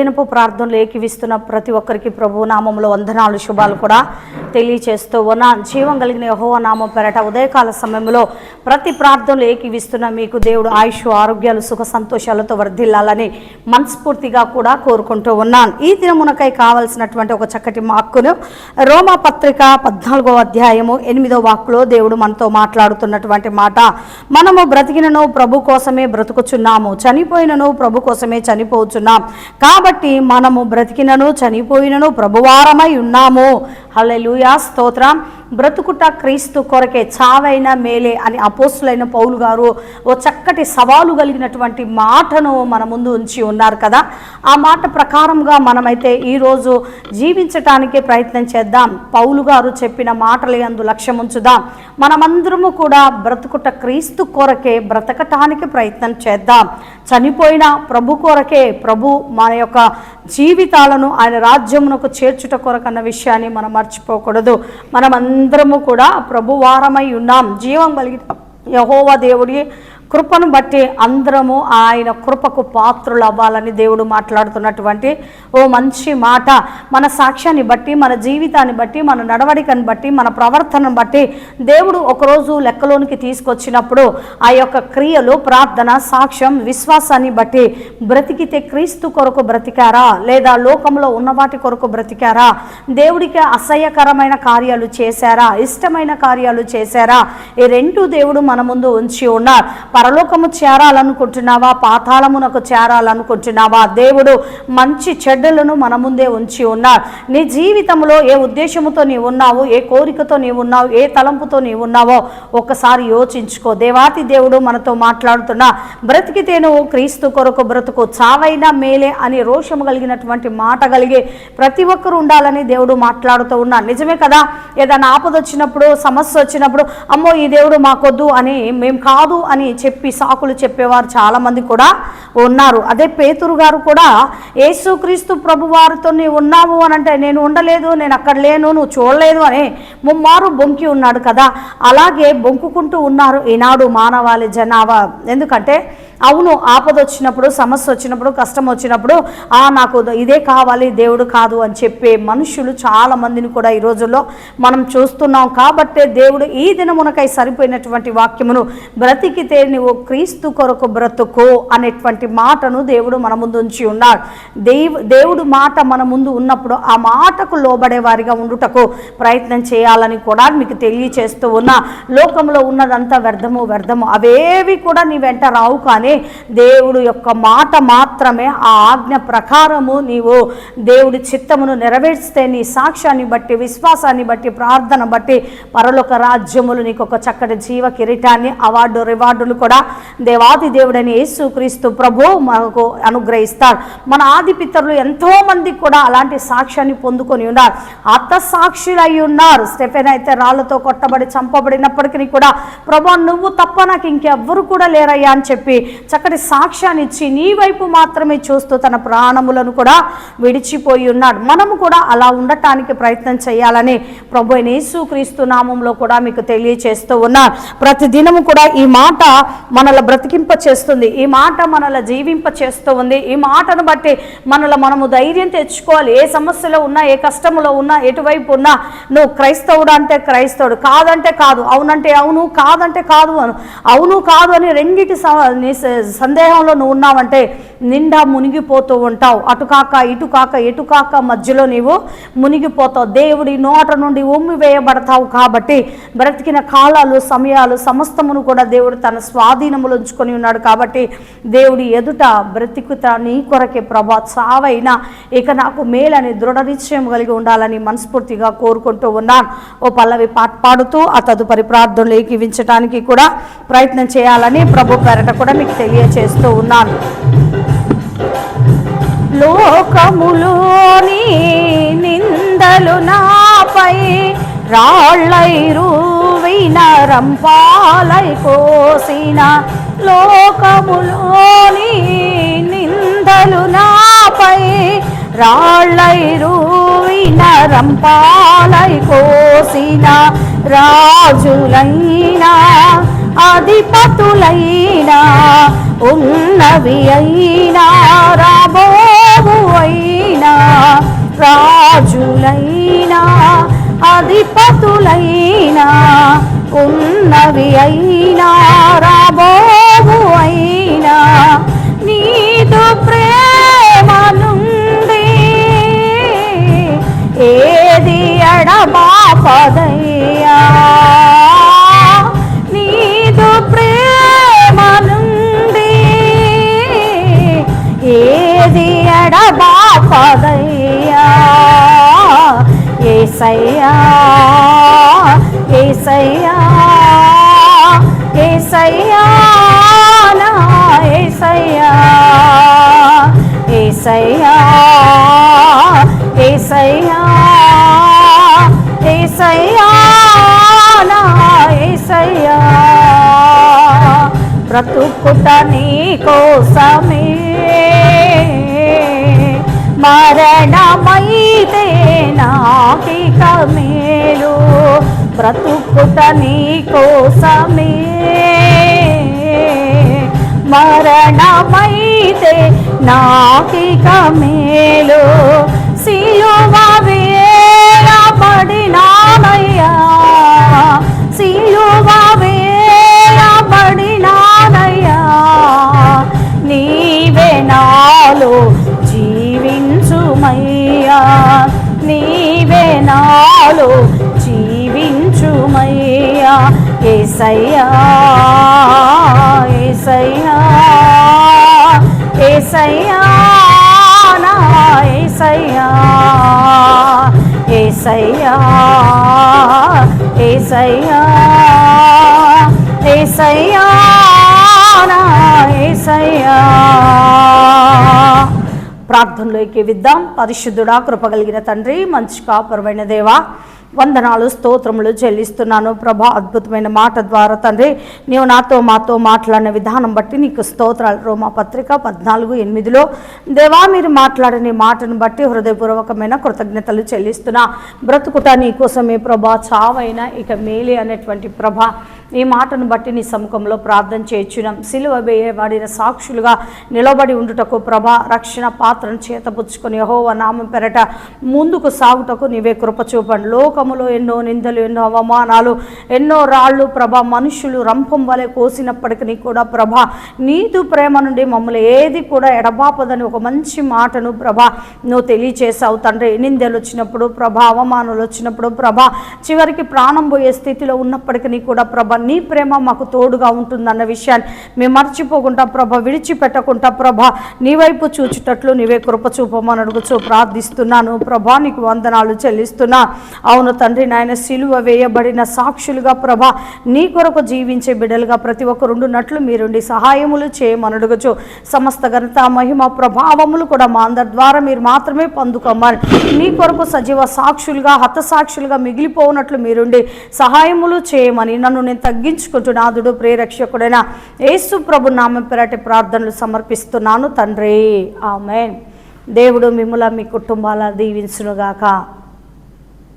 దినపు ప్రార్థనలు ఏకివిస్తున్న ప్రతి ఒక్కరికి ప్రభు నామంలో వందనాలు శుభాలు కూడా తెలియచేస్తూ ఉన్న. జీవం కలిగిన యహో నామం పెరట ఉదయకాల సమయంలో ప్రతి ప్రార్థనలు ఏకివిస్తున్న మీకు దేవుడు ఆయుష్ ఆరోగ్యాలు సుఖ సంతోషాలతో వర్ధిల్లాలని మనస్ఫూర్తిగా కూడా కోరుకుంటూ ఉన్నాను. ఈ దినమునకై కావలసినటువంటి ఒక చక్కటి మాక్కును రోమా పత్రిక పద్నాలుగో అధ్యాయము ఎనిమిదో వాక్కులో దేవుడు మనతో మాట్లాడుతున్నటువంటి మాట. మనము బ్రతికినను ప్రభు కోసమే బ్రతుకుచున్నాము చనిపోయినను ప్రభు కోసమే చనిపోచున్నాం. కాబట్టి కాబట్టి మనము బ్రతికినను చనిపోయినను ప్రభువారమై ఉన్నాము. హలెలుయా స్తోత్రం. బ్రతుకుట క్రీస్తు కొరకే చావైన మేలే అని అపోస్తులైన పౌలు గారు ఓ చక్కటి సవాలు కలిగినటువంటి మాటను మన ముందు ఉంచి ఉన్నారు కదా. ఆ మాట ప్రకారంగా మనమైతే ఈరోజు జీవించటానికే ప్రయత్నం చేద్దాం. పౌలు గారు చెప్పిన మాటలు అందు లక్ష్యం ఉంచుదాం. మనమందరము కూడా బ్రతుకుట క్రీస్తు కొరకే బ్రతకటానికి ప్రయత్నం చేద్దాం. చనిపోయిన ప్రభు కొరకే ప్రభు మన యొక్క జీవితాలను ఆయన రాజ్యమునకు చేర్చుట కొరకన్న విషయాన్ని మనం మర్చిపోకూడదు. మనమందరము కూడా ప్రభువారమై ఉన్నాం. జీవం కలిగిన యహోవా దేవుడి కృపను బట్టి అందరము ఆయన కృపకు పాత్రులు అవ్వాలని దేవుడు మాట్లాడుతున్నటువంటి ఓ మంచి మాట. మన సాక్ష్యాన్ని బట్టి మన జీవితాన్ని బట్టి మన నడవడికను బట్టి మన ప్రవర్తనను బట్టి దేవుడు ఒకరోజు లెక్కలోనికి తీసుకొచ్చినప్పుడు ఆ యొక్క క్రియలు ప్రార్థన సాక్ష్యం విశ్వాసాన్ని బట్టి బ్రతికితే క్రీస్తు కొరకు బ్రతికారా? లేదా లోకంలో ఉన్న వాటి కొరకు బ్రతికారా? దేవుడికి అసహ్యకరమైన కార్యాలు చేశారా? ఇష్టమైన కార్యాలు చేశారా? ఈ రెండు దేవుడు మన ముందు ఉంచి ఉన్నారు. పరలోకము చేరాలనుకుంటున్నావా? పాతాళమునకు చేరాలనుకుంటున్నావా? దేవుడు మంచి చెడ్డలను మన ముందే ఉంచి ఉన్నారు. నీ జీవితంలో ఏ ఉద్దేశముతో నీవు ఉన్నావు? ఏ కోరికతో నీవు ఉన్నావు? ఏ తలంపుతో నీవు ఉన్నావో ఒకసారి యోచించుకో. దేవాతి దేవుడు మనతో మాట్లాడుతున్నా బ్రతికితే నువ్వు క్రీస్తు కొరకు బ్రతుకు. చావైనా మేలే అని రోషము కలిగినటువంటి మాట కలిగి ప్రతి ఒక్కరు ఉండాలని దేవుడు మాట్లాడుతూ ఉన్నాడు నిజమే కదా? ఏదైనా ఆపద వచ్చినప్పుడు సమస్య వచ్చినప్పుడు అమ్మో ఈ దేవుడు మాకొద్దు అని మేము కాదు అని చెప్పి చెప్పి సాకులు చెప్పేవారు చాలామంది కూడా ఉన్నారు. అదే పేతురు గారు కూడా యేసుక్రీస్తు ప్రభు వారితో నీవు ఉన్నావు అని అంటే నేను ఉండలేదు నేను అక్కడ లేను నువ్వు చూడలేదు అని ముమ్మారు బొంకి ఉన్నాడు కదా. అలాగే బొంకుకుంటూ ఉన్నారు ఈనాడు మానవాళి జనాభా. ఎందుకంటే అవును ఆపద వచ్చినప్పుడు సమస్య వచ్చినప్పుడు కష్టం వచ్చినప్పుడు ఆ నాకు ఇదే కావాలి దేవుడు కాదు అని చెప్పే మనుషులు చాలా మందిని కూడా ఈ రోజుల్లో మనం చూస్తున్నాం. కాబట్టే దేవుడు ఈ దినమునకై సరిపోయినటువంటి వాక్యమును బ్రతికితే నువ్వు క్రీస్తు కొరకు బ్రతుకు అనేటువంటి మాటను దేవుడు మన ముందు ఉంచి ఉన్నాడు. దేవు దేవుడు మాట మన ముందు ఉన్నప్పుడు ఆ మాటకు లోబడే వారిగా ఉండుటకు ప్రయత్నం చేయాలని కూడా మీకు తెలియచేస్తూ ఉన్నా. లోకంలో ఉన్నదంతా వ్యర్థము వ్యర్థము. అవేవి కూడా నీ వెంట రావు కానీ దేవుడు యొక్క మాట మాత్రమే ఆ ఆజ్ఞ ప్రకారము నీవు దేవుడి చిత్తమును నెరవేర్స్తే నీ సాక్ష్యాన్ని బట్టి విశ్వాసాన్ని బట్టి ప్రార్థన బట్టి పరలోక రాజ్యములు నీకు ఒక చక్కటి జీవ కిరీటాన్ని అవార్డు రివార్డులు కూడా దేవాది దేవుడని యేసుక్రీస్తు ప్రభు మనకు అనుగ్రహిస్తాడు మన ఆది పితరులు ఎంతో మంది కూడా అలాంటి సాక్ష్యాన్ని పొందుకొని ఉన్నారు. అత్త సాక్షులు అయి ఉన్నారు. స్టెఫెన్ అయితే రాళ్ళతో కొట్టబడి చంపబడినప్పటికీ కూడా ప్రభా నువ్వు తప్ప నాకు ఇంకెవ్వరు కూడా లేరయ్యా అని చెప్పి చక్కటి సాక్ష్యాన్ని ఇచ్చి నీ వైపు మాత్రమే చూస్తూ తన ప్రాణములను కూడా విడిచిపోయి ఉన్నాడు. మనము కూడా అలా ఉండటానికి ప్రయత్నం చేయాలని ప్రభు అయిన యేసుక్రీస్తు నామంలో కూడా మీకు తెలియచేస్తూ ఉన్నారు. ప్రతి దినము కూడా ఈ మాట మనల బ్రతికింప చేస్తుంది. ఈ మాట మనల జీవింప చేస్తూ ఉంది. ఈ మాటను బట్టి మనల మనము ధైర్యం తెచ్చుకోవాలి. ఏ సమస్యలో ఉన్నా ఏ కష్టములో ఉన్నా ఎటువైపు ఉన్నా నువ్వు క్రైస్తవుడు అంటే క్రైస్తవుడు కాదంటే కాదు అవునంటే అవును కాదంటే కాదు అను అవును కాదు అని రెండిటి సందేహంలో నువ్వు ఉన్నావంటే నిండా మునిగిపోతూ ఉంటావు. అటు కాక ఇటు కాక ఎటు కాక మధ్యలో నీవు మునిగిపోతావు. దేవుడి నోట నుండి ఉమ్మి వేయబడతావు కాబట్టి బ్రతికిన కాలాలు సమయాలు సమస్తమును కూడా దేవుడు తన స్వాధీనములు ఉంచుకొని ఉన్నాడు కాబట్టి దేవుడి ఎదుట బ్రతికుత నీ కొరకే ప్రభా. చావైనా ఇక నాకు మేలని దృఢ నిశ్చయం కలిగి ఉండాలని మనస్ఫూర్తిగా కోరుకుంటూ ఉన్నాను. ఓ పల్లవి పాట పాడుతూ ఆ తదుపరి ప్రార్థనలు ఏకీవించడానికి కూడా ప్రయత్నం చేయాలని ప్రభు పేరట కూడా మీకు తెలియచేస్తూ ఉన్నాను. లోకములోని నిందలు నాపై రాళ్ళైరు రంపాలై కోసిన లోకములోని నిందలు నాపై రాళ్ళైరు రంపాలై కోసిన రాజులైనా అధిపతులైనా ఉన్నవి అయినా రాబోవు అయినా రాజులైనా అధిపతులైనా ఉన్నవి అయినా రాబోవు అయినా నీదు ప్రేమ నుండి ఏది ఎడబాపదయ్యా? ఎడబాపదయ్యా ఏసయ్యా ఏసయ్యా ఏసయ్యా నా ఏసయ్యా ఏసయ్యా ఏసయ్యా ఏసయ్యా నా ఏసయ్యా. బ్రతుకుట నీ కోసమే మరణమైతే నాకిక మేలు బ్రతుకుట నీ కోసమే మరణమైతే నాకిక మేలు సిలువ వేయబడినానయ్యా సిలువ నాలో జీవించుమయ్యా ఏసయ్యా ఏసయ్యా ఏసయ్యా నా ఏసయ్యా ఏసయ్యా ఏసయ్యా ఏసయ్యా నా ఏసయ్యా. ప్రార్థనలోకి విద్దాం. పరిశుద్ధుడా కృపగలిగిన తండ్రి మంచి కాపురమైన దేవా వందనాలు స్తోత్రములు చెల్లిస్తున్నాను. ప్రభా అద్భుతమైన మాట ద్వారా తండ్రి నీవు నాతో మాతో మాట్లాడిన విధానం బట్టి నీకు స్తోత్రాలు. రోమా పత్రిక పద్నాలుగు ఎనిమిదిలో దేవా మీరు మాట్లాడిన మాటను బట్టి హృదయపూర్వకమైన కృతజ్ఞతలు చెల్లిస్తున్నా. బ్రతుకుట నీకోసమే ప్రభా చావైనా ఇక మేలే అనేటువంటి ప్రభా ఈ మాటను బట్టి నీ సముఖంలో ప్రార్థన చేయించున్నాం. సిలువ వేయబడిన సాక్షులుగా నిలబడి ఉండుటకు ప్రభా రక్షణ పాత్రను చేతపుచ్చుకొని యహోవ నామం పెరట ముందుకు సాగుటకు నీవే కృప చూపండి. లోకములో ఎన్నో నిందలు ఎన్నో అవమానాలు ఎన్నో రాళ్ళు ప్రభ మనుషులు రంపం వలె కోసినప్పటికీ కూడా ప్రభ నీతు ప్రేమ నుండి మమ్మల్ని ఏది కూడా ఎడబాపదని ఒక మంచి మాటను ప్రభ నువ్వు తెలియచేసావు తండ్రి. నిందలు వచ్చినప్పుడు ప్రభ అవమానాలు వచ్చినప్పుడు ప్రభ చివరికి ప్రాణం పోయే స్థితిలో ఉన్నప్పటికీ కూడా ప్రభ నీ ప్రేమ మాకు తోడుగా ఉంటుందన్న విషయాన్ని మేము మర్చిపోకుండా ప్రభ విడిచిపెట్టకుండా ప్రభ నీ వైపు చూచుటట్లు నీవే కృప చూపమని అడుగుచు ప్రార్థిస్తున్నాను. ప్రభా నీకు వందనాలు చెల్లిస్తున్నా. అవును తండ్రి నాయన సిలువ వేయబడిన సాక్షులుగా ప్రభ నీ కొరకు జీవించే బిడ్డలుగా ప్రతి ఒక్కరుండునట్లు మీరుండి సహాయములు చేయమని అడుగుచు సమస్త ఘనత మహిమ ప్రభావములు కూడా మా అందరి ద్వారా మీరు మాత్రమే పొందుకోమని నీ కొరకు సజీవ సాక్షులుగా హతసాక్షులుగా మిగిలిపోనట్లు మీరుండి సహాయములు చేయమని నన్ను నేను తగ్గించుకుంటూ నాదుడు ప్రేరక్షకుడైన యేసు ప్రభు నామ పెరటి ప్రార్థనలు సమర్పిస్తున్నాను తండ్రి. ఆమె దేవుడు మిమ్మల మీ కుటుంబాల దీవించునుగాక.